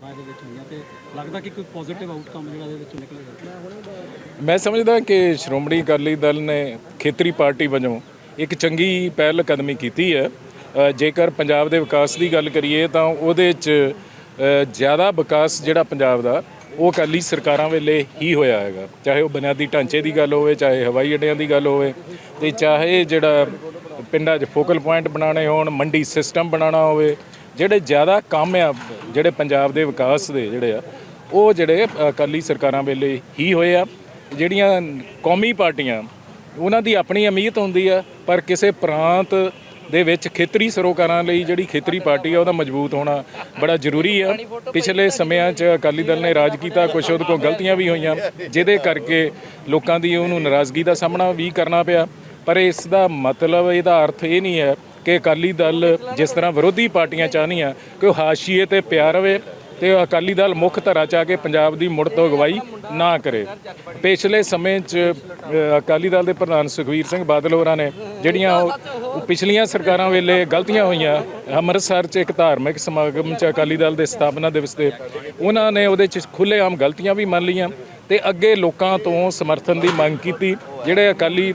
ਦੇ ਵਿੱਚ ਹੋਈਆਂ ਤੇ ਲੱਗਦਾ ਕਿ ਕੋਈ ਪੋਜ਼ਿਟਿਵ ਆਊਟਕਮ ਜਿਹੜਾ ਇਹਦੇ ਵਿੱਚੋਂ ਨਿਕਲੇਗਾ ਮੈਂ ਸਮਝਦਾ ਕਿ ਸ਼੍ਰੋਮਣੀ ਅਕਾਲੀ ਦਲ ਨੇ ਖੇਤਰੀ ਪਾਰਟੀ ਵਜੋਂ ਇੱਕ ਚੰਗੀ ਪਹਿਲ ਕਦਮੀ ਕੀਤੀ ਹੈ। ਜੇਕਰ ਪੰਜਾਬ ਦੇ ਵਿਕਾਸ ਦੀ ਗੱਲ ਕਰੀਏ ਤਾਂ ਉਹਦੇ 'ਚ ਜ਼ਿਆਦਾ ਵਿਕਾਸ ਜਿਹੜਾ ਪੰਜਾਬ ਦਾ, ਉਹ ਅਕਾਲੀ ਸਰਕਾਰਾਂ ਵੇਲੇ ਹੀ ਹੋਇਆ ਹੈਗਾ। ਚਾਹੇ ਉਹ ਬੁਨਿਆਦੀ ਢਾਂਚੇ ਦੀ ਗੱਲ ਹੋਵੇ, ਚਾਹੇ ਹਵਾਈ ਅੱਡਿਆਂ ਦੀ ਗੱਲ ਹੋਵੇ ਤੇ ਚਾਹੇ ਜਿਹੜਾ ਪਿੰਡਾਂ 'ਚ ਫੋਕਲ ਪੁਆਇੰਟ ਬਣਾਉਣੇ ਹੋਣ, ਮੰਡੀ ਸਿਸਟਮ ਬਣਾਉਣਾ ਹੋਵੇ ਜਿਹੜੇ ਜ਼ਿਆਦਾ ਕੰਮ ਆ, ਜਿਹੜੇ ਪੰਜਾਬ ਦੇ ਵਿਕਾਸ ਦੇ ਜਿਹੜੇ ਆ, ਉਹ ਜਿਹੜੇ ਅਕਾਲੀ ਸਰਕਾਰਾਂ ਵੇਲੇ ਹੀ ਹੋਏ ਆ, ਜਿਹੜੀਆਂ ਕੌਮੀ ਪਾਰਟੀਆਂ, ਉਹਨਾਂ ਦੀ ਆਪਣੀ ਅਮੀਅਤ ਹੁੰਦੀ ਆ, ਪਰ ਕਿਸੇ ਪ੍ਰਾਂਤ ਦੇ ਵਿੱਚ ਖੇਤਰੀ ਸਰੋਕਾਰਾਂ ਲਈ ਜਿਹੜੀ ਖੇਤਰੀ ਪਾਰਟੀ ਆ, ਉਹਦਾ ਮਜ਼ਬੂਤ ਹੋਣਾ ਬੜਾ ਜ਼ਰੂਰੀ ਆ। ਪਿਛਲੇ ਸਮਿਆਂ 'ਚ ਅਕਾਲੀ ਦਲ ਨੇ ਰਾਜ ਕੀਤਾ, ਕੁਛ ਉਹਦੇ ਕੋਲ ਗਲਤੀਆਂ ਵੀ ਹੋਈਆਂ, ਜਿਹਦੇ ਕਰਕੇ ਲੋਕਾਂ ਦੀ ਉਹਨੂੰ ਨਾਰਾਜ਼ਗੀ ਦਾ ਸਾਹਮਣਾ ਵੀ ਕਰਨਾ ਪਿਆ। ਪਰ ਇਸ ਦਾ ਮਤਲਬ, ਇਹਦਾ ਅਰਥ ਇਹ ਨਹੀਂ ਹੈ ਕਿ ਅਕਾਲੀ ਦਲ ਜਿਸ ਤਰ੍ਹਾਂ ਵਿਰੋਧੀ ਪਾਰਟੀਆਂ ਚਾਹਨੀਆਂ ਕਿ ਉਹ ਹਾਸ਼ੀਏ ਤੇ ਪਿਆ ਰਵੇ ਤੇ ਅਕਾਲੀ ਦਲ ਮੁੱਖ ਧਰਾ ਚ ਆ ਕੇ ਪੰਜਾਬ ਦੀ ਮੁੜ ਤੋਂ ਅਗਵਾਈ ਨਾ ਕਰੇ। ਪਿਛਲੇ ਸਮੇਂ 'ਚ ਅਕਾਲੀ ਦਲ ਦੇ ਪ੍ਰਧਾਨ ਸੁਖਵੀਰ ਸਿੰਘ ਬਾਦਲ ਹੋਰਾਂ ਨੇ ਜਿਹੜੀਆਂ ਉਹ ਉਹ ਪਿਛਲੀਆਂ ਸਰਕਾਰਾਂ ਵੇਲੇ ਗਲਤੀਆਂ ਹੋਈਆਂ, ਅੰਮ੍ਰਿਤਸਰ 'ਚ ਇੱਕ ਧਾਰਮਿਕ ਸਮਾਗਮ 'ਚ ਅਕਾਲੀ ਦਲ ਦੇ ਸਥਾਪਨਾ ਦਿਵਸ ਤੇ ਉਹਨਾਂ ਨੇ ਉਹਦੇ 'ਚ ਖੁੱਲ੍ਹੇਆਮ ਗਲਤੀਆਂ ਵੀ ਮੰਨ ਲਈਆਂ। ਤੇ ਅੱਗੇ ਲੋਕਾਂ ਤੋਂ ਸਮਰਥਨ ਦੀ ਮੰਗ ਕੀਤੀ। ਜਿਹੜੇ ਅਕਾਲੀ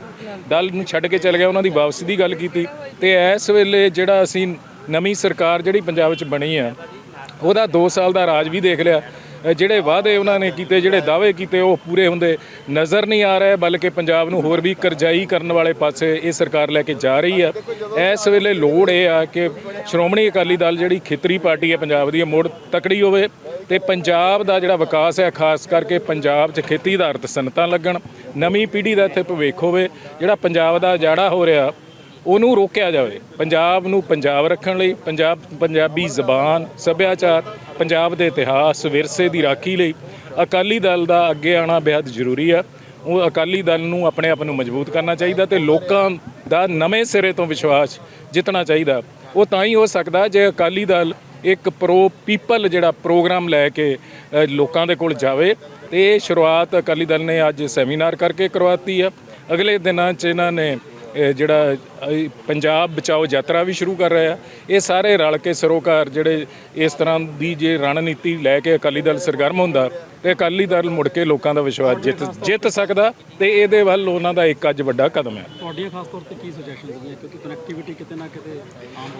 ਦਲ ਨੂੰ ਛੱਡ ਕੇ ਚਲੇ ਗਏ, ਉਹਨਾਂ ਦੀ ਵਾਪਸੀ ਦੀ ਗੱਲ ਕੀਤੀ। ਤੇ ਇਸ ਵੇਲੇ ਜਿਹੜਾ ਅਸੀਂ ਨਵੀਂ ਸਰਕਾਰ ਜਿਹੜੀ ਪੰਜਾਬ ਵਿੱਚ ਬਣੀ ਆ, ਉਹਦਾ 2 ਸਾਲ ਦਾ ਰਾਜ ਵੀ ਦੇਖ ਲਿਆ। ਜਿਹੜੇ ਵਾਅਦੇ ਉਹਨਾਂ ਨੇ ਕੀਤੇ, ਜਿਹੜੇ ਦਾਅਵੇ ਕੀਤੇ, ਉਹ ਪੂਰੇ ਹੁੰਦੇ ਨਜ਼ਰ ਨਹੀਂ ਆ ਰਹੇ, ਬਲਕਿ ਪੰਜਾਬ ਨੂੰ ਹੋਰ ਵੀ ਕਰਜ਼ਾਈ ਕਰਨ ਵਾਲੇ ਪਾਸੇ ਇਹ ਸਰਕਾਰ ਲੈ ਕੇ ਜਾ ਰਹੀ ਆ। ਇਸ ਵੇਲੇ ਲੋੜ ਇਹ ਆ ਕਿ ਸ਼੍ਰੋਮਣੀ ਅਕਾਲੀ ਦਲ ਜਿਹੜੀ ਖੇਤਰੀ ਪਾਰਟੀ ਹੈ, ਪੰਜਾਬ ਦੀ, ਇਹ ਮੁੜ ਤਕੜੀ ਹੋਵੇ। ਤੇ ਪੰਜਾਬ ਦਾ ਜਿਹੜਾ ਵਿਕਾਸ ਹੈ, ਖਾਸ ਕਰਕੇ ਪੰਜਾਬ 'ਚ ਖੇਤੀ ਆਧਾਰਿਤ ਸਨਤਾਂ ਲੱਗਣ, ਨਵੀਂ ਪੀੜ੍ਹੀ ਦਾ ਇੱਥੇ ਭਵਿੱਖ ਹੋਵੇ, ਜਿਹੜਾ ਪੰਜਾਬ ਦਾ ਜਾੜਾ ਹੋ ਰਿਹਾ, ਉਹਨੂੰ ਰੋਕਿਆ ਜਾਵੇ। ਪੰਜਾਬ ਨੂੰ ਪੰਜਾਬ ਰੱਖਣ ਲਈ, ਪੰਜਾਬ, ਪੰਜਾਬੀ ਜ਼ਬਾਨ, ਸੱਭਿਆਚਾਰ, ਪੰਜਾਬ ਦੇ ਇਤਿਹਾਸ, ਵਿਰਸੇ ਦੀ ਰਾਖੀ ਲਈ ਅਕਾਲੀ ਦਲ ਦਾ ਅੱਗੇ ਆਣਾ ਬੇहद ਜ਼ਰੂਰੀ ਆ। ਉਹ ਅਕਾਲੀ ਦਲ ਨੂੰ ਆਪਣੇ ਆਪ ਨੂੰ ਮਜ਼ਬੂਤ ਕਰਨਾ ਚਾਹੀਦਾ ਤੇ ਲੋਕਾਂ ਦਾ ਨਵੇਂ ਸਿਰੇ ਤੋਂ ਵਿਸ਼ਵਾਸ ਜਿੱਤਣਾ ਚਾਹੀਦਾ। ਉਹ ਤਾਂ ਹੀ ਹੋ ਸਕਦਾ ਜੇ ਅਕਾਲੀ ਦਲ ਇੱਕ ਪ੍ਰੋ ਪੀਪਲ ਜਿਹੜਾ ਪ੍ਰੋਗਰਾਮ ਲੈ ਕੇ ਲੋਕਾਂ ਦੇ ਕੋਲ ਜਾਵੇ। ਤੇ ਇਹ ਸ਼ੁਰੂਆਤ ਅਕਾਲੀ ਦਲ ਨੇ ਅੱਜ ਸੈਮੀਨਾਰ ਕਰਕੇ ਕਰਵਾਤੀ ਆ। ਅਗਲੇ ਦਿਨਾਂ 'ਚ ਇਹਨਾਂ ਨੇ ਜਿਹੜਾ ਪੰਜਾਬ ਬਚਾਓ ਯਾਤਰਾ ਵੀ ਸ਼ੁਰੂ ਕਰ ਰਿਹਾ ਇਹ ਸਾਰੇ ਰਲ ਕੇ ਸਰੋਕਾਰ ਜਿਹੜੇ ਇਸ ਤਰ੍ਹਾਂ ਦੀ ਜੇ ਰਣਨੀਤੀ ਲੈ ਕੇ ਅਕਾਲੀ ਦਲ ਸਰਗਰਮ ਹੁੰਦਾ ਤੇ ਅਕਾਲੀ ਦਲ ਮੁੜ ਕੇ ਲੋਕਾਂ ਦਾ ਵਿਸ਼ਵਾਸ ਜਿੱਤ ਜਿੱਤ ਸਕਦਾ ਤੇ ਇਹਦੇ ਵੱਲ ਉਹਨਾਂ ਦਾ ਇੱਕ ਅੱਜ ਵੱਡਾ ਕਦਮ ਹੈ। ਤੁਹਾਡੀਆਂ ਖਾਸ ਤੌਰ ਤੇ ਕੀ ਸੁਜੈਸ਼ਨਸ ਨੇ? ਕਿਉਂਕਿ ਕਨੈਕਟੀਵਿਟੀ ਕਿਤੇ ਨਾ ਕਿਤੇ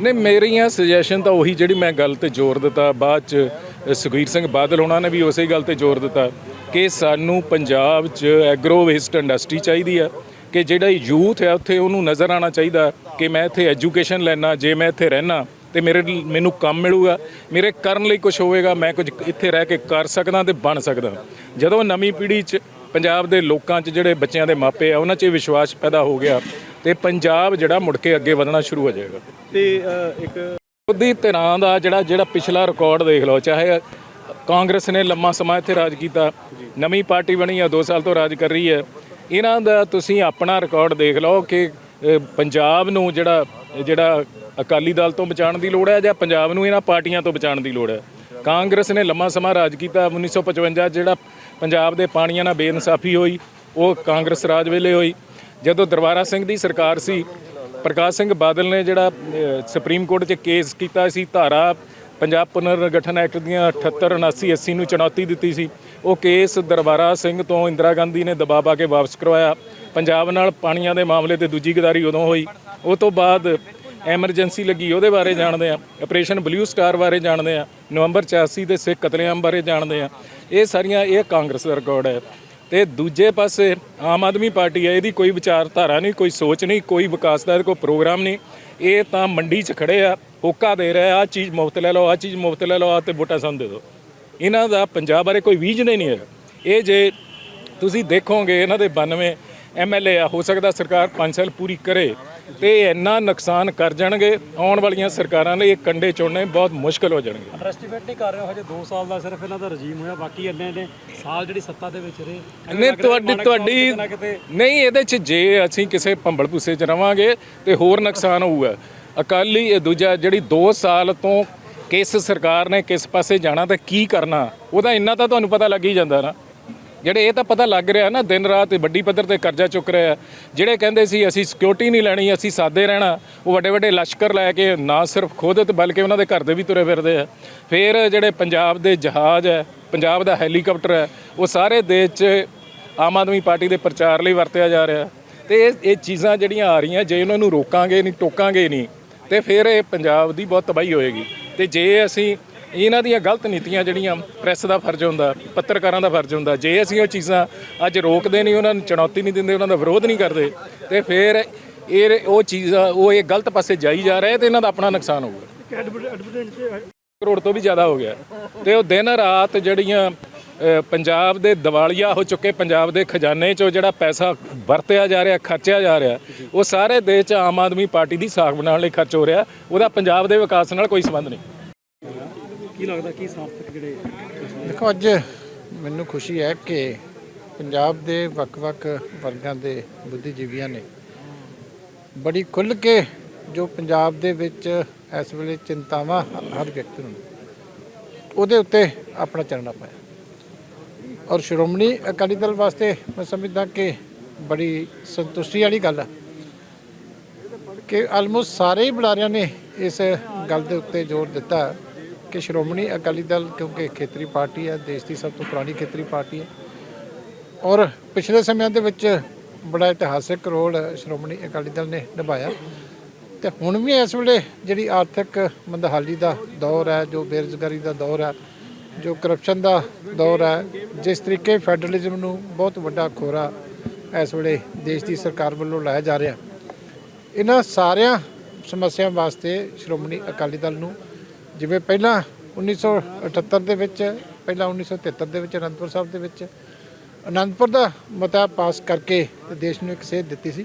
ਨਹੀਂ ਮੇਰੀਆਂ ਸੁਜੈਸ਼ਨ ਤਾਂ ਉਹੀ ਜਿਹੜੀ ਮੈਂ ਗੱਲ ਤੇ ਜ਼ੋਰ ਦਿੱਤਾ ਬਾਅਦ ਚ ਸੁਖਬੀਰ ਸਿੰਘ ਬਾਦਲ ਉਹਨਾਂ ਨੇ ਵੀ ਉਸੇ ਗੱਲ ਤੇ ਜ਼ੋਰ ਦਿੱਤਾ ਕਿ ਸਾਨੂੰ ਪੰਜਾਬ 'ਚ ਐਗਰੋ ਵੇਸਟ ਇੰਡਸਟਰੀ ਚਾਹੀਦੀ ਆ। ਕਿ ਜਿਹੜਾ ਯੂਥ ਹੈ ਉੱਥੇ ਉਹਨੂੰ ਨਜ਼ਰ ਆਉਣਾ ਚਾਹੀਦਾ ਕਿ ਮੈਂ ਇੱਥੇ ਐਜੂਕੇਸ਼ਨ ਲੈਣਾ ਜੇ ਮੈਂ ਇੱਥੇ ਰਹਿਣਾ ਤੇ ਮੇਰੇ ਮੈਨੂੰ ਕੰਮ ਮਿਲੂਗਾ। ਮੇਰੇ ਕਰਨ ਲਈ ਕੁਝ ਹੋਵੇਗਾ ਮੈਂ ਕੁਝ ਇੱਥੇ ਰਹਿ ਕੇ ਕਰ ਸਕਦਾ ਤੇ ਬਣ ਸਕਦਾ। ਜਦੋਂ ਨਵੀਂ ਪੀੜ੍ਹੀ 'ਚ ਪੰਜਾਬ ਦੇ ਲੋਕਾਂ 'ਚ ਜਿਹੜੇ ਬੱਚਿਆਂ ਦੇ ਮਾਪੇ ਆ ਉਹਨਾਂ 'ਚ ਵਿਸ਼ਵਾਸ ਪੈਦਾ ਹੋ ਗਿਆ ਤੇ ਪੰਜਾਬ ਜਿਹੜਾ ਮੁੜ ਕੇ ਅੱਗੇ ਵਧਣਾ ਸ਼ੁਰੂ ਹੋ ਜਾਏਗਾ। ਤੇ ਇੱਕ ਉਹਦੀ ਧਿਰਾਂ ਦਾ ਜਿਹੜਾ ਜਿਹੜਾ ਪਿਛਲਾ ਰਿਕਾਰਡ ਦੇਖ ਲਓ ਚਾਹੇ ਕਾਂਗਰਸ ਨੇ ਲੰਮਾ ਸਮਾਂ ਇੱਥੇ ਰਾਜ ਕੀਤਾ ਨਵੀਂ ਪਾਰਟੀ ਬਣੀ ਆ 2 ਸਾਲ ਤੋਂ ਰਾਜ ਕਰ ਰਹੀ ਹੈ ਇਹਨਾਂ ਦਾ ਤੁਸੀਂ ਆਪਣਾ ਰਿਕਾਰਡ ਦੇਖ ਲਓ ਕਿ ਪੰਜਾਬ ਨੂੰ ਜਿਹੜਾ ਜਿਹੜਾ ਅਕਾਲੀ ਦਲ ਤੋਂ ਬਚਾਉਣ ਦੀ ਲੋੜ ਹੈ ਜਾਂ ਪੰਜਾਬ ਨੂੰ ਇਹਨਾਂ ਪਾਰਟੀਆਂ ਤੋਂ ਬਚਾਉਣ ਦੀ ਲੋੜ ਹੈ? ਕਾਂਗਰਸ ਨੇ ਲੰਮਾ ਸਮਾਂ ਰਾਜ ਕੀਤਾ 1955 ਜਿਹੜਾ ਪੰਜਾਬ ਦੇ ਪਾਣੀਆਂ ਨਾਲ ਬੇਇਨਸਾਫੀ ਹੋਈ, ਉਹ ਕਾਂਗਰਸ ਰਾਜ ਵੇਲੇ ਹੋਈ। ਜਦੋਂ ਦਰਬਾਰਾ ਸਿੰਘ ਦੀ ਸਰਕਾਰ ਸੀ, ਪ੍ਰਕਾਸ਼ ਸਿੰਘ ਬਾਦਲ ਨੇ ਜਿਹੜਾ ਸੁਪਰੀਮ ਕੋਰਟ 'ਚ ਕੇਸ ਕੀਤਾ ਸੀ, ਧਾਰਾ ਪੰਜਾਬ ਪੁਨਰਗਠਨ ਐਕਟ ਦੀਆਂ 78 79 80 ਨੂੰ ਚੁਣੌਤੀ ਦਿੱਤੀ ਸੀ। ਉਹ ਕੇਸ ਦਰਬਾਰਾ ਸਿੰਘ ਤੋਂ ਇੰਦਰਾ ਗਾਂਧੀ ਨੇ ਦਬਾਅ ਪਾ ਕੇ ਵਾਪਸ ਕਰਵਾਇਆ। ਪੰਜਾਬ ਨਾਲ ਪਾਣੀਆਂ ਦੇ ਮਾਮਲੇ ਤੇ ਦੂਜੀ ਗਦਾਰੀ ਉਦੋਂ ਹੋਈ। ਉਹ ਤੋਂ ਬਾਅਦ ਐਮਰਜੈਂਸੀ ਲੱਗੀ, ਉਹਦੇ ਬਾਰੇ ਜਾਣਦੇ ਆ ਆਪਰੇਸ਼ਨ ਬਲੂ ਸਟਾਰ ਬਾਰੇ ਜਾਣਦੇ ਆ ਨਵੰਬਰ 84 ਦੇ ਸਿੱਖ ਕਤਲੇਆਮ ਬਾਰੇ ਜਾਣਦੇ ਆ ਇਹ ਸਾਰੀਆਂ, ਇਹ ਕਾਂਗਰਸ ਦਾ ਰਿਕਾਰਡ ਹੈ। ਤੇ ਦੂਜੇ ਪਾਸੇ ਆਮ ਆਦਮੀ ਪਾਰਟੀ ਹੈ, ਇਹਦੀ ਕੋਈ ਵਿਚਾਰਧਾਰਾ ਨਹੀਂ, ਕੋਈ ਸੋਚ ਨਹੀਂ, ਕੋਈ ਵਿਕਾਸ ਦਾ ਇਹਦੇ ਕੋਈ ਪ੍ਰੋਗਰਾਮ ਨਹੀਂ। ਇਹ ਤਾਂ ਮੰਡੀ 'ਚ ਖੜੇ ਆ, ਹੋਕਾ ਦੇ ਰਿਹਾ ਆ ਚੀਜ਼ ਮੁਫਤ ਲੈ ਲਓ ਆ ਚੀਜ਼ ਮੁਫਤ ਲੈ ਲਓ ਆ ਤੇ ਵੋਟਾਂ ਸਾਨੂੰ ਦੇ ਦਿਓ। ਇਹਨਾਂ ਦਾ ਪੰਜਾਬ ਬਾਰੇ ਕੋਈ ਵਿਜ਼ਨ ਨਹੀਂ ਹੈ। ਇਹ ਜੇ ਤੁਸੀਂ ਦੇਖੋਗੇ ਇਹਨਾਂ ਦੇ 92 ਐਮਐਲਏ ਆ ਹੋ ਸਕਦਾ ਸਰਕਾਰ 5 ਸਾਲ ਪੂਰੀ ਕਰੇ ਤੇ ਇੰਨਾ ਨੁਕਸਾਨ ਕਰ ਜਾਣਗੇ ਆਉਣ ਵਾਲੀਆਂ ਸਰਕਾਰਾਂ ਲਈ ਇਹ ਕੰਡੇ ਚੁਣਨੇ ਬਹੁਤ ਮੁਸ਼ਕਲ ਹੋ ਜਾਣਗੇ। ਅੰਡਰਐਸਟੀਮੇਟ ਨਹੀਂ ਕਰ ਰਹੇ ਹਜੇ 2 ਸਾਲ ਦਾ ਸਿਰਫ ਇਹਨਾਂ ਦਾ ਰਜੀਮ ਹੋਇਆ ਬਾਕੀ ਇੰਨੇ ਨੇ ਸਾਲ ਜਿਹੜੀ ਸੱਤਾ ਦੇ ਵਿੱਚ ਰਹੇ ਨਹੀਂ ਤੁਹਾਡੀ ਤੁਹਾਡੀ ਨਹੀਂ ਇਹਦੇ ਚ ਜੇ ਅਸੀਂ ਕਿਸੇ ਭੰਬਲ ਭੁੱਸੇ ਚ ਰਵਾਂਗੇ ਤੇ ਹੋਰ ਨੁਕਸਾਨ ਹੋਊਗਾ। ਅਕਾਲੀ ਇਹ ਦੂਜਾ ਜਿਹੜੀ 2 ਸਾਲ ਤੋਂ ਕਿਸ ਸਰਕਾਰ ਨੇ ਕਿਸ ਪਾਸੇ ਜਾਣਾ ਤੇ ਕੀ ਕਰਨਾ, ਉਹਦਾ ਇੰਨਾ ਤਾਂ ਤੁਹਾਨੂੰ ਪਤਾ ਲੱਗ ਹੀ ਜਾਂਦਾ ਨਾ। ਜਿਹੜੇ ਇਹ ਤਾਂ ਪਤਾ ਲੱਗ ਰਿਹਾ ਨਾ, ਦਿਨ ਰਾਤ ਵੱਡੀ ਪੱਧਰ ਤੇ ਕਰਜ਼ਾ ਚੁੱਕ ਰਿਹਾ ਜਿਹੜੇ ਕਹਿੰਦੇ ਸੀ, ਅਸੀਂ ਸਿਕਿਉਰਿਟੀ ਨਹੀਂ ਲੈਣੀ, ਅਸੀਂ ਸਾਦੇ ਰਹਿਣਾ, ਉਹ ਵੱਡੇ ਵੱਡੇ ਲਸ਼ਕਰ ਲੈ ਕੇ ਨਾ ਸਿਰਫ ਖੁਦ ਤੇ ਬਲਕਿ ਉਹਨਾਂ ਦੇ ਘਰ ਦੇ ਵੀ ਤੁਰੇ ਫਿਰਦੇ ਆ। ਫਿਰ ਜਿਹੜੇ ਪੰਜਾਬ ਦੇ ਜਹਾਜ਼ ਹੈ, ਪੰਜਾਬ ਦਾ ਹੈਲੀਕਾਪਟਰ ਹੈ, ਉਹ ਸਾਰੇ ਦੇਸ਼ 'ਚ ਆਮ ਆਦਮੀ ਪਾਰਟੀ ਦੇ ਪ੍ਰਚਾਰ ਲਈ ਵਰਤਿਆ ਜਾ ਰਿਹਾ ਤੇ ਇਹ ਇਹ ਚੀਜ਼ਾਂ ਜਿਹੜੀਆਂ ਆ ਰਹੀਆਂ, ਜੇ ਉਹਨਾਂ ਨੂੰ ਰੋਕਾਂਗੇ ਨਹੀਂ, ਟੋਕਾਂਗੇ ਨਹੀਂ ਤੇ ਫਿਰ ਇਹ ਪੰਜਾਬ ਦੀ ਬਹੁਤ ਤਬਾਹੀ ਹੋਏਗੀ। ਤੇ ਜੇ ਅਸੀਂ ਇਹਨਾਂ ਦੀਆਂ ਗਲਤ ਨੀਤੀਆਂ ਜਿਹੜੀਆਂ ਪ੍ਰੈਸ ਦਾ ਫਰਜ਼ ਹੁੰਦਾ ਪੱਤਰਕਾਰਾਂ ਦਾ ਫਰਜ਼ ਹੁੰਦਾ ਜੇ ਅਸੀਂ ਉਹ ਚੀਜ਼ਾਂ ਅੱਜ ਰੋਕਦੇ ਨਹੀਂ ਉਹਨਾਂ ਨੂੰ ਚੁਣੌਤੀ ਨਹੀਂ ਦਿੰਦੇ ਉਹਨਾਂ ਦਾ ਵਿਰੋਧ ਨਹੀਂ ਕਰਦੇ ਤੇ ਫਿਰ ਇਹ ਉਹ ਚੀਜ਼ਾਂ ਉਹ ਇਹ ਗਲਤ ਪਾਸੇ ਜਾਈ ਜਾ ਰਿਹਾ ਤੇ ਇਹਨਾਂ ਦਾ ਆਪਣਾ ਨੁਕਸਾਨ ਹੋਊਗਾ। ਕਰੋੜ ਤੋਂ ਵੀ ਜ਼ਿਆਦਾ ਹੋ ਗਿਆ। ਤੇ ਉਹ ਦਿਨ ਰਾਤ ਜਿਹੜੀਆਂ ਪੰਜਾਬ ਦੇ ਦਿਵਾਲੀਆ ਹੋ ਚੁੱਕੇ ਪੰਜਾਬ ਦੇ ਖਜ਼ਾਨੇ 'ਚੋਂ ਜਿਹੜਾ ਪੈਸਾ ਵਰਤਿਆ ਜਾ ਰਿਹਾ ਖਰਚਿਆ ਜਾ ਰਿਹਾ ਉਹ ਸਾਰੇ ਦੇਸ਼ 'ਚ ਆਮ ਆਦਮੀ ਪਾਰਟੀ ਦੀ ਸਾਖ ਬਣਾਉਣ ਲਈ ਖਰਚ ਹੋ ਰਿਹਾ। ਉਹਦਾ ਪੰਜਾਬ ਦੇ ਵਿਕਾਸ ਨਾਲ ਕੋਈ ਸੰਬੰਧ ਨਹੀਂ। ਕੀ ਲੱਗਦਾ ਕੀ ਸਾਰਥਕ ਜਿਹੜੇ ਦੇਖੋ ਅੱਜ ਮੈਨੂੰ ਖੁਸ਼ੀ ਹੈ ਕਿ ਪੰਜਾਬ ਦੇ ਵੱਖ-ਵੱਖ ਵਰਗਾਂ ਦੇ ਬੁੱਧੀਜੀਵੀਆਂ ਨੇ ਬੜੀ ਖੁੱਲ੍ਹ ਕੇ ਜੋ ਪੰਜਾਬ ਦੇ ਵਿੱਚ ਇਸ ਵੇਲੇ ਚਿੰਤਾਵਾਂ ਹਰ ਵਿਅਕਤੀ ਨੂੰ ਉਹਦੇ ਉੱਤੇ ਆਪਣਾ ਚਰਨਾ ਪਾਇਆ। ਔਰ ਸ਼੍ਰੋਮਣੀ ਅਕਾਲੀ ਦਲ ਵਾਸਤੇ ਮੈਂ ਸਮਝਦਾ ਕਿ ਬੜੀ ਸੰਤੁਸ਼ਟੀ ਵਾਲੀ ਗੱਲ ਹੈ ਕਿ ਆਲਮੋਸਟ ਸਾਰੇ ਹੀ ਬੁਲਾਰਿਆਂ ਨੇ ਇਸ ਗੱਲ ਦੇ ਉੱਤੇ ਜ਼ੋਰ ਦਿੱਤਾ ਕਿ ਸ਼੍ਰੋਮਣੀ ਅਕਾਲੀ ਦਲ, ਕਿਉਂਕਿ ਖੇਤਰੀ ਪਾਰਟੀ ਹੈ ਦੇਸ਼ ਦੀ ਸਭ ਤੋਂ ਪੁਰਾਣੀ ਖੇਤਰੀ ਪਾਰਟੀ ਹੈ ਔਰ ਪਿਛਲੇ ਸਮਿਆਂ ਦੇ ਵਿੱਚ ਬੜਾ ਇਤਿਹਾਸਿਕ ਰੋਲ ਸ਼੍ਰੋਮਣੀ ਅਕਾਲੀ ਦਲ ਨੇ ਨਿਭਾਇਆ। ਤੇ ਹੁਣ ਵੀ ਇਸ ਵੇਲੇ ਜਿਹੜੀ ਆਰਥਿਕ ਮੰਦਹਾਲੀ ਦਾ ਦੌਰ ਹੈ, ਜੋ ਬੇਰੁਜ਼ਗਾਰੀ ਦਾ ਦੌਰ ਹੈ ਜੋ ਕਰਪਸ਼ਨ ਦਾ ਦੌਰ ਹੈ, ਜਿਸ ਤਰੀਕੇ ਫੈਡਰਲਿਜ਼ਮ ਨੂੰ ਬਹੁਤ ਵੱਡਾ ਖੋਰਾ ਇਸ ਵੇਲੇ ਦੇਸ਼ ਦੀ ਸਰਕਾਰ ਵੱਲੋਂ ਲਾਇਆ ਜਾ ਰਿਹਾ। ਇਹਨਾਂ ਸਾਰਿਆਂ ਸਮੱਸਿਆ ਵਾਸਤੇ ਸ਼੍ਰੋਮਣੀ ਅਕਾਲੀ ਦਲ ਨੂੰ ਜਿਵੇਂ ਪਹਿਲਾਂ 1978 ਦੇ ਵਿੱਚ, ਪਹਿਲਾਂ 1973 ਦੇ ਵਿੱਚ, ਅਨੰਦਪੁਰ ਸਾਹਿਬ ਦੇ ਵਿੱਚ, ਅਨੰਦਪੁਰ ਦਾ ਮਤਾ ਪਾਸ ਕਰਕੇ ਦੇਸ਼ ਨੂੰ ਇੱਕ ਸੇਧ ਦਿੱਤੀ ਸੀ।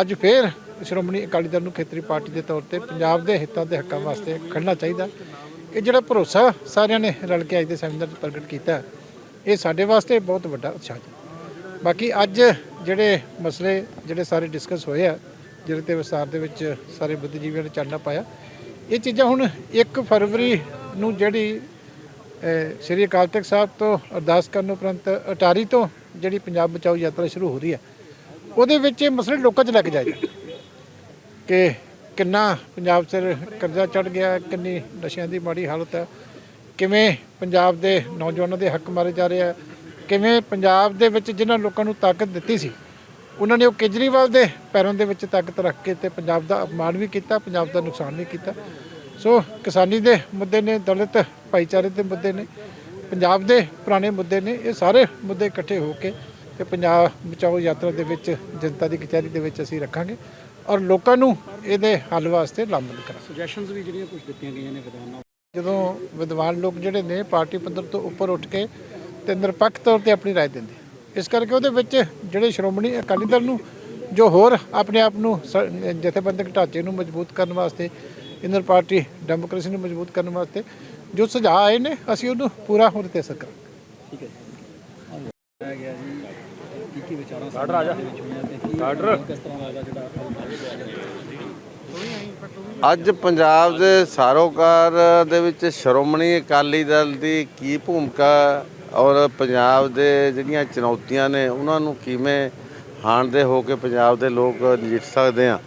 ਅੱਜ ਫੇਰ ਸ਼੍ਰੋਮਣੀ ਅਕਾਲੀ ਦਲ ਨੂੰ ਖੇਤਰੀ ਪਾਰਟੀ ਦੇ ਤੌਰ ਤੇ ਪੰਜਾਬ ਦੇ ਹਿੱਤਾਂ ਦੇ ਹੱਕਾਂ ਵਾਸਤੇ ਖੜਨਾ ਚਾਹੀਦਾ। ਇਹ ਜਿਹੜਾ ਭਰੋਸਾ ਸਾਰਿਆਂ ਨੇ ਰਲ ਕੇ ਅੱਜ ਦੇ ਸੈਮੀਨਾਰ 'ਚ ਪ੍ਰਗਟ ਕੀਤਾ, ਇਹ ਸਾਡੇ ਵਾਸਤੇ ਬਹੁਤ ਵੱਡਾ ਉਤਸ਼ਾਹ ਹੈ। ਬਾਕੀ ਅੱਜ ਜਿਹੜੇ ਮਸਲੇ, ਜਿਹੜੇ ਸਾਰੇ ਡਿਸਕਸ ਹੋਏ ਆ, ਜਿਹੜੇ ਤੇ ਵਿਸਤਾਰ ਦੇ ਵਿੱਚ ਸਾਰੇ ਬੁੱਧੀਜੀਵੀਆਂ ਨੇ ਚਾਨਣਾ ਪਾਇਆ, ਇਹ ਚੀਜ਼ਾਂ ਹੁਣ 1 ਫਰਵਰੀ ਨੂੰ ਜਿਹੜੀ ਸ੍ਰੀ ਅਕਾਲ ਤਖਤ ਸਾਹਿਬ ਤੋਂ ਅਰਦਾਸ ਕਰਨ ਉਪਰੰਤ ਅਟਾਰੀ ਤੋਂ ਜਿਹੜੀ ਪੰਜਾਬ ਬਚਾਓ ਯਾਤਰਾ ਸ਼ੁਰੂ ਹੋ ਰਹੀ ਹੈ, ਉਹਦੇ ਵਿੱਚ ਇਹ ਮਸਲੇ ਲੋਕਾਂ 'ਚ ਲੱਗ ਜਾਏ ਕਿ ਕਿੰਨਾ ਪੰਜਾਬ ਸਿਰ ਕਰਜ਼ਾ ਚੜ ਗਿਆ, ਕਿੰਨੀ ਨਸ਼ਿਆਂ ਦੀ ਮਾੜੀ ਹਾਲਤ ਹੈ। ਕਿਵੇਂ ਪੰਜਾਬ ਦੇ ਨੌਜਵਾਨਾਂ ਦੇ ਹੱਕ ਮਾਰੇ ਜਾ ਰਹੇ ਆ, ਕਿਵੇਂ ਪੰਜਾਬ ਦੇ ਵਿੱਚ ਜਿਨ੍ਹਾਂ ਲੋਕਾਂ ਨੂੰ ਤਾਕਤ ਦਿੱਤੀ ਸੀ, ਉਹਨਾਂ ਨੇ ਉਹ ਕੇਜਰੀਵਾਲ ਦੇ ਪੈਰਾਂ ਦੇ ਵਿੱਚ ਤਾਕਤ ਰੱਖ ਕੇ ਤੇ ਪੰਜਾਬ ਦਾ ਅਪਮਾਨ ਵੀ ਕੀਤਾ, ਪੰਜਾਬ ਦਾ ਨੁਕਸਾਨ ਵੀ ਕੀਤਾ। ਸੋ ਕਿਸਾਨੀ ਦੇ ਮੁੱਦੇ ਨੇ, ਦਲਿਤ ਭਾਈਚਾਰੇ ਦੇ ਮੁੱਦੇ ਨੇ, ਪੰਜਾਬ ਦੇ ਪੁਰਾਣੇ ਮੁੱਦੇ ਨੇ, ਇਹ ਸਾਰੇ ਮੁੱਦੇ ਇਕੱਠੇ ਹੋ ਕੇ ਤੇ ਪੰਜਾਬ ਬਚਾਓ ਯਾਤਰਾ ਦੇ ਵਿੱਚ, ਜਨਤਾ ਦੀ ਕਚਹਿਰੀ ਦੇ ਵਿੱਚ ਅਸੀਂ ਰੱਖਾਂਗੇ। ਔਰ ਲੋਕਾਂ ਨੂੰ ਇਹਦੇ ਹੱਲ ਵਾਸਤੇ ਲਾਮਬੰਦ ਕਰਾਂਗੇ ਸੁਜੈਸ਼ਨਸ ਵੀ ਜਿਹੜੀਆਂ ਕੁਝ ਦਿੱਤੀਆਂ ਗਈਆਂ ਨੇ ਵਿਧਾਨਾਂ ਜਦੋਂ ਵਿਦਵਾਨ ਲੋਕ ਜਿਹੜੇ ਨੇ ਪਾਰਟੀ ਪੱਧਰ ਤੋਂ ਉੱਪਰ ਉੱਠ ਕੇ ਤੇ ਨਿਰਪੱਖ ਤੌਰ ਤੇ ਆਪਣੀ رائے ਦਿੰਦੇ ਇਸ ਕਰਕੇ ਉਹਦੇ ਵਿੱਚ ਜਿਹੜੇ ਸ਼੍ਰੋਮਣੀ ਅਕਾਲੀ ਦਲ ਨੂੰ ਜੋ ਹੋਰ ਆਪਣੇ ਆਪ ਨੂੰ ਸ- ਜਥੇਬੰਦਕ ਢਾਂਚੇ ਨੂੰ ਮਜ਼ਬੂਤ ਕਰਨ ਵਾਸਤੇ ਇੰਦਰ ਪਾਰਟੀ ਡੈਮੋਕ੍ਰੇਸੀ ਨੂੰ ਮਜ਼ਬੂਤ ਕਰਨ ਵਾਸਤੇ ਜੋ ਸੁਝਾਅ ਆਏ ਨੇ ਅਸੀਂ ਉਹਨੂੰ ਪੂਰਾ ਉਹਦੇ ਤੇ ਅਸਰ ਕਰਾਂਗੇ ਠੀਕ ਹੈ ਆ ਗਿਆ ਜੀ ਕੀ ਕੀ ਵਿਚਾਰਾਂ ਸਾਡਾ ਦੇ ਵਿੱਚ ਹੋਈਆਂ ਤੇ ਕੀ ਕਿਸ ਤਰ੍ਹਾਂ ਲੱਗਦਾ ਜਿਹੜਾ ਅੱਜ ਪੰਜਾਬ ਦੇ ਸਾਰੋਕਾਰ ਦੇ ਵਿੱਚ ਸ਼੍ਰੋਮਣੀ ਅਕਾਲੀ ਦਲ ਦੀ ਕੀ ਭੂਮਿਕਾ ਔਰ ਪੰਜਾਬ ਦੇ ਜਿਹੜੀਆਂ ਚੁਣੌਤੀਆਂ ਨੇ ਉਹਨਾਂ ਨੂੰ ਕਿਵੇਂ ਹਾਣਦੇ ਹੋ ਕੇ ਪੰਜਾਬ ਦੇ ਲੋਕ ਨਜਿੱਠ ਸਕਦੇ ਆ?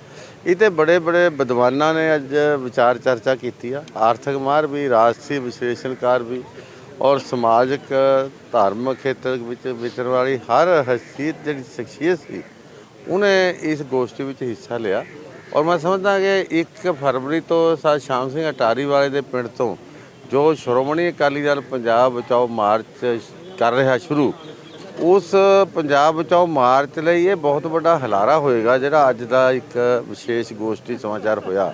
ਇਹ ਤੇ ਬੜੇ ਬੜੇ ਵਿਦਵਾਨਾਂ ਨੇ ਅੱਜ ਵਿਚਾਰ ਚਰਚਾ ਕੀਤੀ ਆ। ਆਰਥਿਕ ਮਾਰ ਵੀ ਰਾਜਸੀ ਵਿਸ਼ਲੇਸ਼ਣਕਾਰ ਵੀ ਔਰ ਸਮਾਜਿਕ, ਧਾਰਮਿਕ ਖੇਤਰ ਵਿੱਚ ਵਿਚਰਨ ਵਾਲੀ ਹਰ ਹਸੀਅਤ ਜਿਹੜੀ ਸ਼ਖਸੀਅਤ ਸੀ ਉਹਨੇ ਇਸ ਗੋਸ਼ਟੀ ਵਿੱਚ ਹਿੱਸਾ ਲਿਆ। ਔਰ ਮੈਂ ਸਮਝਦਾ ਕਿ 1 ਫਰਵਰੀ ਤੋਂ ਸਾ ਸ਼ਾਮ ਸਿੰਘ ਅਟਾਰੀ ਵਾਲੇ ਦੇ ਪਿੰਡ ਤੋਂ ਜੋ ਸ਼੍ਰੋਮਣੀ ਅਕਾਲੀ ਦਲ ਪੰਜਾਬ ਬਚਾਓ ਮਾਰਚ ਕਰ ਰਿਹਾ ਸ਼ੁਰੂ ਉਸ ਪੰਜਾਬ ਬਚਾਓ ਮਾਰਚ ਲਈ ਇਹ ਬਹੁਤ ਵੱਡਾ ਹਲਾਰਾ ਹੋਏਗਾ ਜਿਹੜਾ ਅੱਜ ਦਾ ਇੱਕ ਵਿਸ਼ੇਸ਼ ਗੋਸ਼ਟੀ ਸਮਾਚਾਰ ਹੋਇਆ।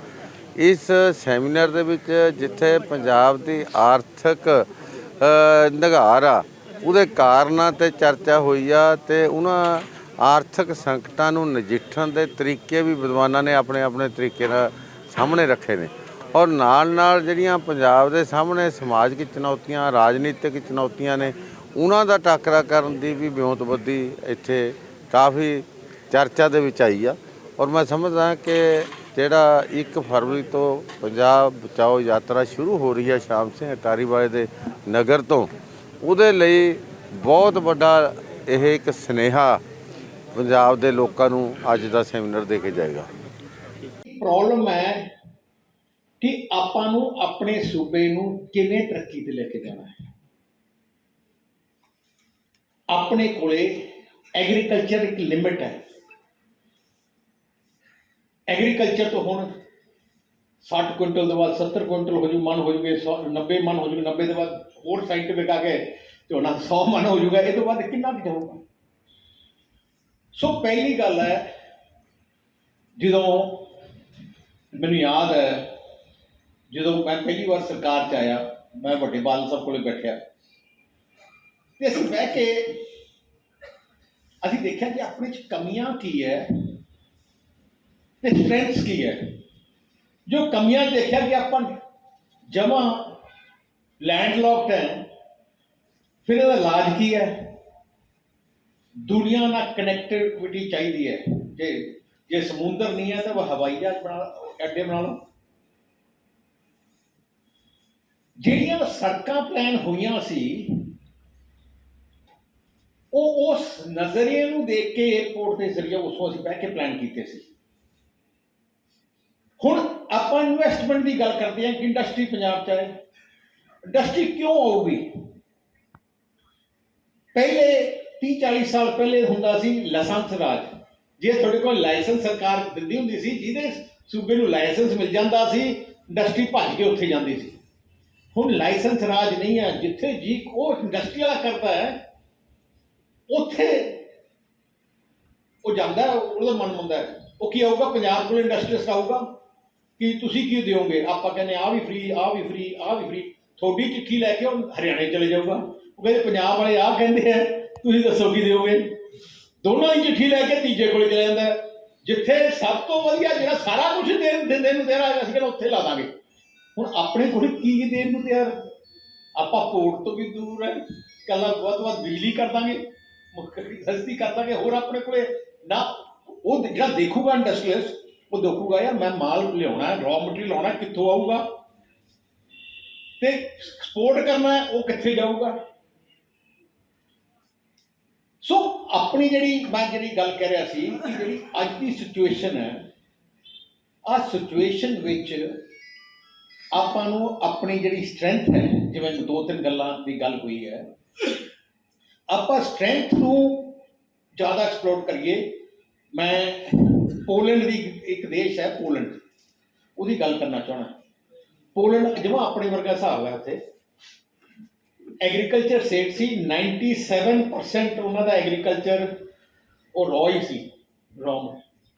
ਇਸ ਸੈਮੀਨਾਰ ਦੇ ਵਿੱਚ ਜਿੱਥੇ ਪੰਜਾਬ ਦੀ ਆਰਥਿਕ ਅ, ਨਿਘਾਰ ਆ ਉਹਦੇ ਕਾਰਨਾਂ ਤੇ ਚਰਚਾ ਹੋਈ ਆ ਤੇ ਉਹਨਾਂ ਆਰਥਿਕ ਸੰਕਟਾਂ ਨੂੰ ਨਜਿੱਠਣ ਦੇ ਤਰੀਕੇ ਵੀ ਵਿਦਵਾਨਾਂ ਨੇ ਆਪਣੇ ਆਪਣੇ ਤਰੀਕੇ ਨਾਲ ਸਾਹਮਣੇ ਰੱਖੇ ਨੇ। ਔਰ ਨਾਲ ਨਾਲ ਜਿਹੜੀਆਂ ਪੰਜਾਬ ਦੇ ਸਾਹਮਣੇ ਸਮਾਜਿਕ ਚੁਣੌਤੀਆਂ, ਰਾਜਨੀਤਿਕ ਚੁਣੌਤੀਆਂ ਨੇ, ਉਹਨਾਂ ਦਾ ਟਾਕਰਾ ਕਰਨ ਦੀ ਵੀ ਵਿਉਂਤਬੱਦੀ ਇੱਥੇ ਕਾਫੀ ਚਰਚਾ ਦੇ ਵਿੱਚ ਆਈ ਆ। ਔਰ ਮੈਂ ਸਮਝਦਾ ਕਿ ਜਿਹੜਾ 1 ਫਰਵਰੀ ਤੋਂ ਪੰਜਾਬ ਬਚਾਓ ਯਾਤਰਾ ਸ਼ੁਰੂ ਹੋ ਰਹੀ ਹੈ ਸ਼ਾਮ ਸਿੰਘ ਅਟਾਰੀ ਵਾਲੇ ਦੇ ਨਗਰ ਤੋਂ, ਉਹਦੇ ਲਈ ਬਹੁਤ ਵੱਡਾ ਇਹ ਇੱਕ ਸਨੇਹਾ ਪੰਜਾਬ ਦੇ ਲੋਕਾਂ ਨੂੰ ਅੱਜ ਦਾ ਸੈਮੀਨਾਰ ਦੇ ਕੇ ਜਾਏਗਾ। ਪ੍ਰੋਬਲਮ ਹੈ ਕਿ ਆਪਾਂ ਨੂੰ ਆਪਣੇ ਸੂਬੇ ਨੂੰ ਕਿਵੇਂ ਤਰੱਕੀ ਤੇ ਲੈ ਕੇ ਜਾਣਾ ਹੈ। ਆਪਣੇ ਕੋਲੇ ਐਗਰੀਕਲਚਰ ਇੱਕ ਲਿਮਿਟ ਹੈ। ਐਗਰੀਕਲਚਰ ਤੋਂ ਹੁਣ 60 ਕੁਇੰਟਲ ਦੇ ਬਾਅਦ 70 ਕੁਇੰਟਲ ਹੋ ਜੂ, ਮਨ ਹੋ ਜੂਗੇ 90 ਮਨ ਹੋ ਜੂ 90 ਦੇ ਬਾਅਦ ਹੋਰ ਸਾਇੰਟਿਫਿਕ ਆ ਕੇ ਝੋਨਾ 100 ਮਨ ਹੋ ਜੂਗਾ, ਇਹ ਤੋਂ ਬਾਅਦ ਕਿੰਨਾ ਕੁ ਜਾਊਗਾ? ਸੋ ਪਹਿਲੀ ਗੱਲ ਹੈ, ਜਦੋਂ ਮੈਨੂੰ ਯਾਦ ਹੈ, ਜਦੋਂ ਮੈਂ ਪਹਿਲੀ ਵਾਰ ਸਰਕਾਰ 'ਚ ਆਇਆ, ਮੈਂ ਵੱਡੇ ਬਾਦਲ ਸਾਹਿਬ ਕੋਲੇ ਬੈਠਿਆ। ਤੇ ਅਸੀਂ ਬਹਿ ਕੇ ਅਸੀਂ ਦੇਖਿਆ ਕਿ ਆਪਣੇ 'ਚ ਕਮੀਆਂ ਕੀ ਹੈ ਤੇ ਸਟਰੈਂਥਸ ਕੀ ਹੈ। ਜੋ ਕਮੀਆਂ ਦੇਖਿਆ ਕਿ ਆਪਾਂ ਜਮਾ ਲੈਂਡ ਲੌਕਡ ਹੈ, ਫਿਰ ਇਹਦਾ ਇਲਾਜ ਕੀ ਹੈ? ਦੁਨੀਆ ਨਾਲ ਕਨੈਕਟੀਵਿਟੀ ਚਾਹੀਦੀ ਹੈ। ਜੇ ਜੇ ਸਮੁੰਦਰ ਨਹੀਂ ਹੈ ਤਾਂ ਉਹ ਹਵਾਈ ਜਹਾਜ਼ ਬਣਾ ਅੱਡੇ ਬਣਾ ਲਓ ਜਿਹੜੀਆਂ ਸੜਕਾਂ ਪਲਾਨ ਹੋਈਆਂ ਸੀ, ਉਹ ਉਸ ਨਜ਼ਰੀਏ ਨੂੰ ਦੇਖ ਕੇ 에어ਪੋਰਟ ਦੇ ਜ਼ਰੀਏ ਉਸ ਉਸੋਂ ਅਸੀਂ ਬਹਿ ਕੇ ਪਲਾਨ ਕੀਤੇ ਸੀ। ਹੁਣ ਆਪਾਂ ਇਨਵੈਸਟਮੈਂਟ ਦੀ ਗੱਲ ਕਰਦੇ ਹਾਂ ਕਿ ਇੰਡਸਟਰੀ ਪੰਜਾਬ ਚ ਆਏ ਇੰਡਸਟਰੀ ਕਿਉਂ ਆਊਗੀ? ਪਹਿਲੇ 30 40 ਸਾਲ ਪਹਿਲੇ ਹੁੰਦਾ ਸੀ ਲਾਇਸੈਂਸ ਰਾਜ। ਜੇ ਤੁਹਾਡੇ ਕੋਲ ਲਾਇਸੈਂਸ ਸਰਕਾਰ ਦਿੰਦੀ ਹੁੰਦੀ ਸੀ ਜਿਹਦੇ ਸੂਬੇ ਨੂੰ ਲਾਇਸੈਂਸ ਮਿਲ ਜਾਂਦਾ ਸੀ ਇੰਡਸਟਰੀ ਭੱਜ ਕੇ ਉੱਥੇ ਜਾਂਦੀ ਸੀ। ਹੁਣ ਲਾਇਸੈਂਸ ਰਾਜ ਨਹੀਂ ਹੈ ਜਿੱਥੇ ਜੀ ਉਹ ਇੰਡਸਟਰੀ ਵਾਲਾ ਕਰਦਾ ਹੈ ਉੱਥੇ ਉਹ ਜਾਂਦਾ ਹੈ, ਉਹਦਾ ਮਨ ਹੁੰਦਾ ਉਹ ਕੀ ਆਊਗਾ? ਪੰਜਾਬ ਕੋਲ ਇੰਡਸਟਰੀਸ ਆਊਗਾ ਕਿ ਤੁਸੀਂ ਕੀ ਦਿਓਗੇ? ਆਪਾਂ ਕਹਿੰਦੇ ਆ ਵੀ ਫ੍ਰੀ ਆ ਵੀ ਫ੍ਰੀ ਆ ਵੀ ਫ੍ਰੀ ਤੁਹਾਡੀ ਚਿੱਠੀ ਲੈ ਕੇ ਉਹ ਹਰਿਆਣੇ ਚਲੇ ਜਾਊਗਾ। ਉਹ ਕਹਿੰਦੇ ਪੰਜਾਬ ਵਾਲੇ ਆ ਕਹਿੰਦੇ ਆ ਤੁਸੀਂ ਦੱਸੋ ਕੀ ਦਿਓਗੇ? ਦੋਨੋਂ ਹੀ ਚਿੱਠੀ ਲੈ ਕੇ ਤੀਜੇ ਕੋਲ ਚਲੇ ਜਾਂਦਾ ਜਿੱਥੇ ਸਭ ਤੋਂ ਵਧੀਆ ਜਿਹੜਾ ਸਾਰਾ ਕੁਝ ਦੇਣ ਦਿੰਦੇ ਨੂੰ ਤਿਆਰ ਹੈ ਅਸੀਂ ਕਹਿੰਦੇ ਉੱਥੇ ਲਾ ਦਾਂਗੇ। ਹੁਣ ਆਪਣੇ ਕੋਲ ਕੀ ਦੇਣ ਨੂੰ ਤਿਆਰ? ਆਪਾਂ ਪੋਰਟ ਤੋਂ ਵੀ ਦੂਰ ਹੈ। ਕੱਲਾ ਬਹੁਤ ਤੋਂ ਵੱਧ ਬਿਜਲੀ ਕਰ ਦਾਂਗੇ। ਮੁੱਖ ਸਸਤੀ ਕਰ ਦਾਂਗੇ ਹੋਰ ਆਪਣੇ ਕੋਲੇ। ਨਾ, ਉਹ ਜਿਹੜਾ ਦੇਖੂਗਾ ਇੰਡਸਟਰੀਅਲਿਸਟ ਉਹ ਦੇਖੂਗਾ, ਯਾਰ, ਮੈਂ ਮਾਲ ਲਿਆਉਣਾ ਹੈ ਰॉ ਮਟੀਰੀਅਲ ਆਉਣਾ ਕਿੱਥੋਂ ਆਊਗਾ? ਤੇ ਐਕਸਪੋਰਟ ਕਰਨਾ ਹੈ, ਉਹ ਕਿੱਥੇ ਜਾਊਗਾ ਸੋ ਆਪਣੀ ਜਿਹੜੀ ਮੈਂ ਜਿਹੜੀ ਗੱਲ ਕਹਿ ਰਿਹਾ ਸੀ ਕਿ ਜਿਹੜੀ ਅੱਜ ਦੀ ਸਿਚੁਏਸ਼ਨ ਹੈ ਆ ਸਿਚੁਏਸ਼ਨ ਵਿੱਚ ਆਪਾਂ ਨੂੰ ਆਪਣੀ ਜਿਹੜੀ ਸਟਰੈਂਥ ਹੈ, ਜਿਵੇਂ ਦੋ ਤਿੰਨ ਗੱਲਾਂ ਦੀ ਗੱਲ ਹੋਈ ਹੈ, ਆਪਾਂ ਸਟਰੈਂਥ ਨੂੰ ਜ਼ਿਆਦਾ ਐਕਸਪਲੋਰ ਕਰੀਏ। ਮੈਂ ਪੋਲੈਂਡ ਦੀ ਇੱਕ ਦੇਸ਼ ਹੈ ਪੋਲੈਂਡ ਉਹਦੀ ਗੱਲ ਕਰਨਾ ਚਾਹਣਾ ਪੋਲੈਂਡ ਜਿਵੇਂ ਆਪਣੇ ਵਰਗਾ ਹਿਸਾਬ ਹੈ ਉੱਥੇ ਐਗਰੀਕਲਚਰ ਸੇਟ ਸੀ 97% ਉਹਨਾਂ ਦਾ ਐਗਰੀਕਲਚਰ ਉਹ ਰॉ ਹੀ ਸੀ ਰॉ